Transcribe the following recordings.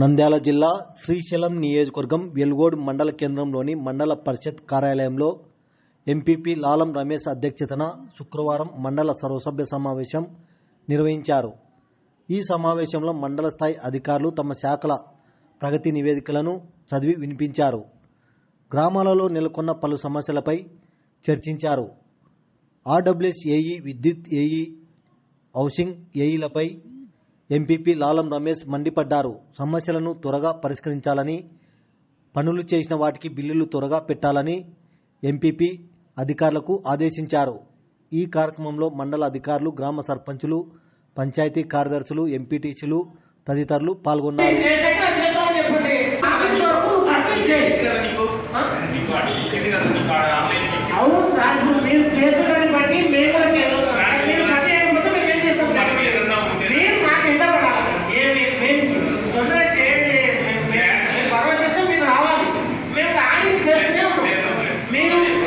నంద్యాల జిల్లా శ్రీశైలం నియోజకవర్గం వెల్గోడ్ మండల కేంద్రంలోని మండల పరిషత్ కార్యాలయంలో ఎంపీపీ లాలం రమేష్ అధ్యక్షతన శుక్రవారం మండల సర్వసభ్య సమావేశం నిర్వహించారు. ఈ సమావేశంలో మండల స్థాయి అధికారులు తమ శాఖల ప్రగతి నివేదికలను చదివి వినిపించారు. గ్రామాలలో నెలకొన్న పలు సమస్యలపై చర్చించారు. ఆర్డబ్ల్యూఎస్ ఏఈ విద్యుత్ ఏఈ హౌసింగ్ ఏఈలపై ఎంపీపీ లాలం రమేష్ మండిపడ్డారు. సమస్యలను త్వరగా పరిష్కరించాలని పనులు చేసిన వాటికి బిల్లులు త్వరగా పెట్టాలని ఎంపీపీ అధికారులకు ఆదేశించారు. ఈ కార్యక్రమంలో మండల అధికారులు గ్రామ సర్పంచులు పంచాయతీ కార్యదర్శులు ఎంపీటీసీలు తదితరులు పాల్గొన్నారు చేసాక అది చేస్తామని చెప్పండి ఆఫీస్ వరకు నువ్వు కంప్లీట్ చేయి అవును సార్ ఇప్పుడు మీరు చేసేదాన్ని బట్టి మేము కూడా చేయగలుగుతాం మీరు ప్రతి ఏకపోతే మేము ఏం చేస్తాం చెప్పండి మీరు మాకు ఎంత పడాలి ఏమి మేము తొందరగా చేయండి మేము- మేము- మీరు పర్వ చేస్తే మీరు రావాలి మేము కానీ చేస్తూనే ఉంటాం మీరు మీరు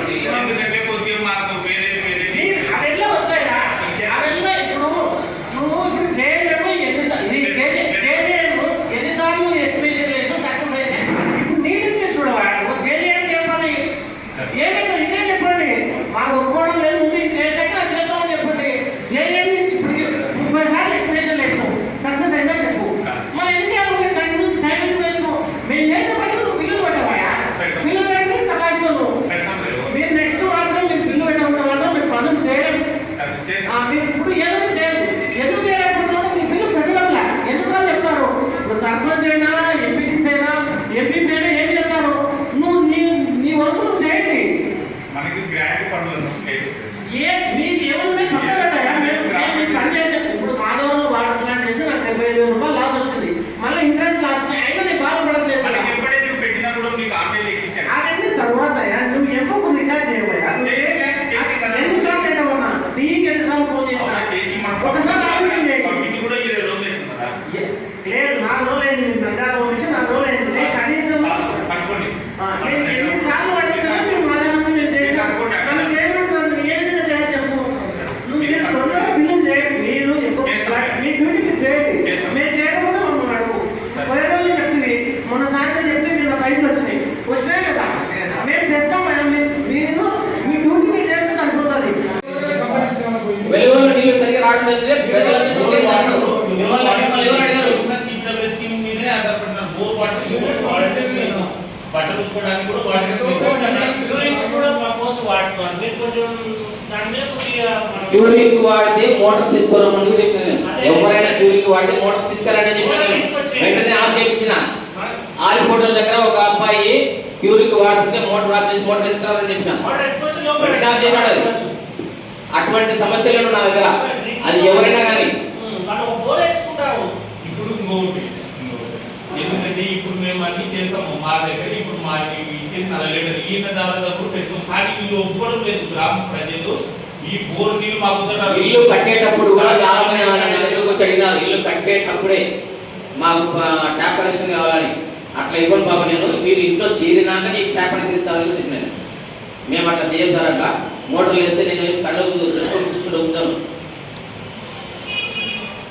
అదెల్లా వద్దాయా అదెల్లా ఇప్పుడు నువ్వు ఇప్పుడు చేయలేము ఎన్నిసార్లు ఇది చేయ- చేయలేము ఎన్నిసార్లు ఎస్టిమేషన్ చేసి సక్సెస్ అయింది ఇప్పుడు నీ నుంచి చూడవా నువ్వు చేయలేము చెప్పాలి ఏమైంది ఇదే చెప్పండి మాకు ఒప్పుకోవడం లేదు ముందు ఇది చేశాక అది చేస్తామని చెప్పండి చేయలేము ఇప్పుడు ముప్పై సార్లు ఎస్టిమేషన్ వేసాం సక్సెస్ అయిందా చెప్పు మరి ఎందుకు నువ్వు దాని గురించి టైం ఎందుకు వేసుకో మేము చేసే పని నువ్వు బిల్లులు పెట్టవా బిల్లులు పెట్టి సహాయిస్తావు మీరు నెక్స్ట్ మాత్రం మీరు బిల్లు పెట్టకుండా మాత్రం మీరు పనులు చేయలేము ఆ, మీరు ఇప్పుడు ఏదైనా చేయండి ఎందుకు చేయలేకపోతున్నారో మీ బిల్లు పెట్టడంలా ఎన్నిసార్లు చెప్తారు ఇప్పుడు సర్పంచ్ అయినా ఎంపీటీసీ అయినా ఎంపీపీ అయినా ఏం చేస్తారు నువ్వు నీ నీ వరకు నువ్వు చేయండి మనకి గ్రాండ్ పనులు ఏ మీకు ఏమన్నా పక్కన పెట్టాయా? మేము మేము మీకు పని చేసాం ఇప్పుడు మాధవరంలో వాటర్ ప్లాంట్ చేసి నాకు డెబ్బై ఐదు వేల రూపాయలు లాస్ వచ్చింది. మళ్ళీ ఇంట్రెస్ట్ లాస్ అయినా నీకు బాధపడట్లేదు. పెట్టినా కూడా నీకు ఆన్లైన్ ఎక్కించాను నీళ్ళు సరిగ్గా రావడం లేదు ప్రజలందరూ గుర్తించారు మిమ్మల్ని మిమ్మల్ని ఎవరు అడిగారు? ఉన్న సీట్ల స్కీమ్ మీదే ఆధారపడినారు బోర్ వాటర్ ఉతుకోవడానికి కూడా ట్యూరింగ్ వాడితే మోటార్ తీసుకోరమని కూడా చెప్పిన ఎవరైనా ట్యూరింగ్ వాడితే మోటార్ తీసుకురండి చెప్పిన వెంటనే ఆఫ్ చేయించిన. ఆరి ఫోటోల దగ్గర ఒక అబ్బాయి ట్యూరింగ్ వాడుతుంటే మోటార్ ఆఫ్ చేసి మోటార్ తీసుకురాలని చెప్పిన. వెంటనే ఆఫ్ చేసినాడు అది. అటువంటి సమస్యలు నా దగ్గర అది ఎవరైనా కానీ ఇప్పుడు. ఎందుకంటే ఇప్పుడు మేము అన్ని చేస్తాము. మా దగ్గర ఇప్పుడు మా ఇచ్చేది నలభై ఈయన దాని దగ్గర పెట్టుకుని కానీ వీళ్ళు ఒప్పుకోవడం లేదు గ్రామ ప్రజలు. ఈ బోర్ నీళ్ళు మాకు. ఇల్లు కట్టేటప్పుడు కూడా దగ్గరకు అడిగినారు. ఇల్లు కట్టేటప్పుడే మాకు ట్యాప్ కనెక్షన్ కావాలని అట్లా ఇవ్వను బాబు నేను. మీరు ఇంట్లో చేరినాక నీకు ట్యాప్ కనెక్షన్ ఇస్తానని చెప్పినాను మేము అట్లా చేయం సార్ వేస్తే నేను కళ్ళకు రెస్పాన్స్ చూసుకుంటూ ఉంచాను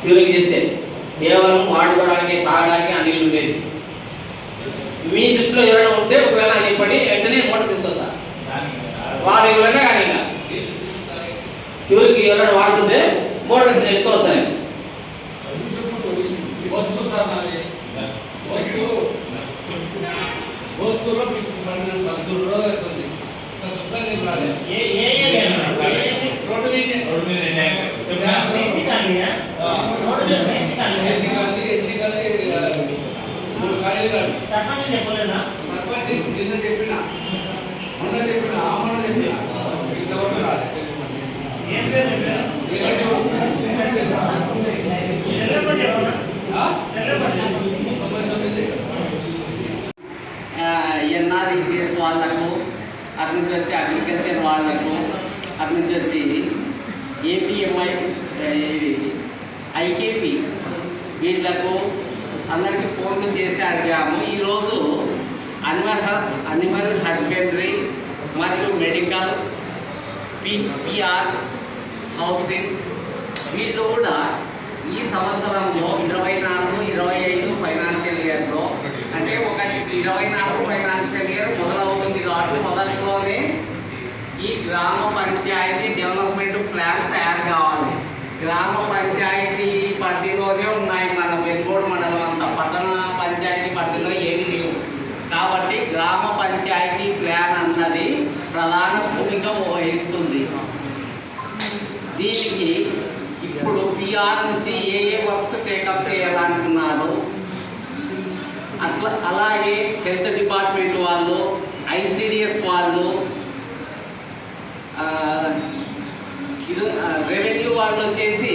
క్యూరింగ్ చేస్తే కేవలం వాడుకోవడానికి తాగడానికి ఆ నీళ్ళు ఉండేది మీ దృష్టిలో ఎవరైనా ఉంటే ఒకవేళ చెప్పండి వెంటనే మోటార్ తీసుకొస్తా. వాళ్ళు ఎవరైనా కానీ ఇంకా. క్యూరింగ్ ఎవరైనా వాడుతుంటే మోటార్ ఎక్కువ వస్తాయి వద్దు సార్ నాది వద్దు వద్దులో మీకు పన్నెండు పదమూడు రోజులు అవుతుంది ఇంకా శుభ్రం నీళ్ళు రాలేదు ఏ ఏ ఏరియా ఏ ఏరియా? రోడ్డు మీదే రోడ్డు మీద ఎన్ని ఆయన? చెప్పినా? కాలనీ. ఏసీ మూడు సర్పంచ్ చెప్పలేదా? సర్పంచ్ నిన్న చెప్పిన మొన్న చెప్పిన ఆ మొన్న చెప్పిన. ఇంతవరకు రాలేదు ఏం పేరు వాళ్ళకు? అటు నుంచి వచ్చి అగ్రికల్చర్ వాళ్ళకు? అటు నుంచి వచ్చి ఏపీఎంఐ ఐకేపీ వీళ్ళకు అందరికీ ఫోన్లు చేసి అడిగాము. ఈరోజు అనిమల్ అనిమల్ హస్బెండరీ మరియు మెడికల్ పిఆర్ హౌసెస్. వీళ్ళు కూడా ఈ సంవత్సరంలో ఇరవై నాలుగు ఇరవై ఐదు ఫైనాన్షియల్ ఇయర్లో. అంటే ఒక ఇరవై నాలుగు ఫైనాన్షియల్ ఇయర్ మొదలవుతుంది కాబట్టి మొదట్లోనే ఈ గ్రామ పంచాయతీ డెవలప్మెంట్ గ్రామ పంచాయతీ పరిధిలోనే ఉన్నాయి. మన వెల్గోడ్ మండలం అంతా. పట్టణ పంచాయతీ పరిధిలో ఏమి లేవు. కాబట్టి గ్రామ పంచాయతీ ప్లాన్ అన్నది ప్రధాన భూమిక వహిస్తుంది. దీనికి ఇప్పుడు పిఆర్ నుంచి ఏ ఏ వర్క్స్ టేకప్ చేయాలనుకున్నారు? అట్లా అలాగే హెల్త్ డిపార్ట్మెంట్ వాళ్ళు ఐసిడిఎస్ వాళ్ళు వాళ్ళు వచ్చేసి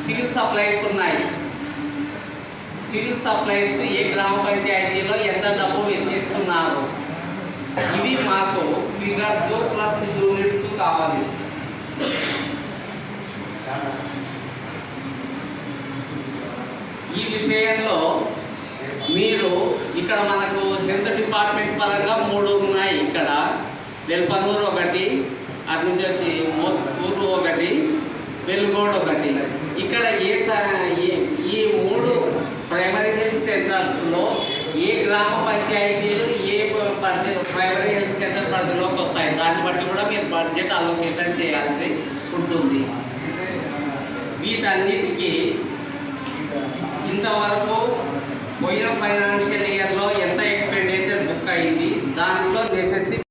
సివిల్ సప్లైస్ ఉన్నాయి. సివిల్ సప్లైస్ ఏ గ్రామ పంచాయతీలో ఎంత డబ్బు వెచ్చిస్తున్నారు? ఇవి మాకు ఫిగర్స్ ప్లస్ యూనిట్స్ కావాలి. ఈ విషయంలో మీరు ఇక్కడ మనకు హెల్త్ డిపార్ట్మెంట్ పరంగా మూడు ఉన్నాయి ఇక్కడ. వెల్పనూరు ఒకటి అటు నుంచి వచ్చి మోత్కూరు ఒకటి వెలుగోడ్ ఒకటి ఇక్కడ ఏ ఈ మూడు ప్రైమరీ హెల్త్ సెంటర్స్లో ఏ గ్రామ పంచాయతీలు ఏ పరిధి ప్రైమరీ హెల్త్ సెంటర్ పరిధిలోకి వస్తాయి? దాన్ని బట్టి కూడా మీరు బడ్జెట్ అలొకేషన్ చేయాల్సి ఉంటుంది. వీటన్నిటికీ ఇంతవరకు పోయిన ఫైనాన్షియల్ ఇయర్లో ఎంత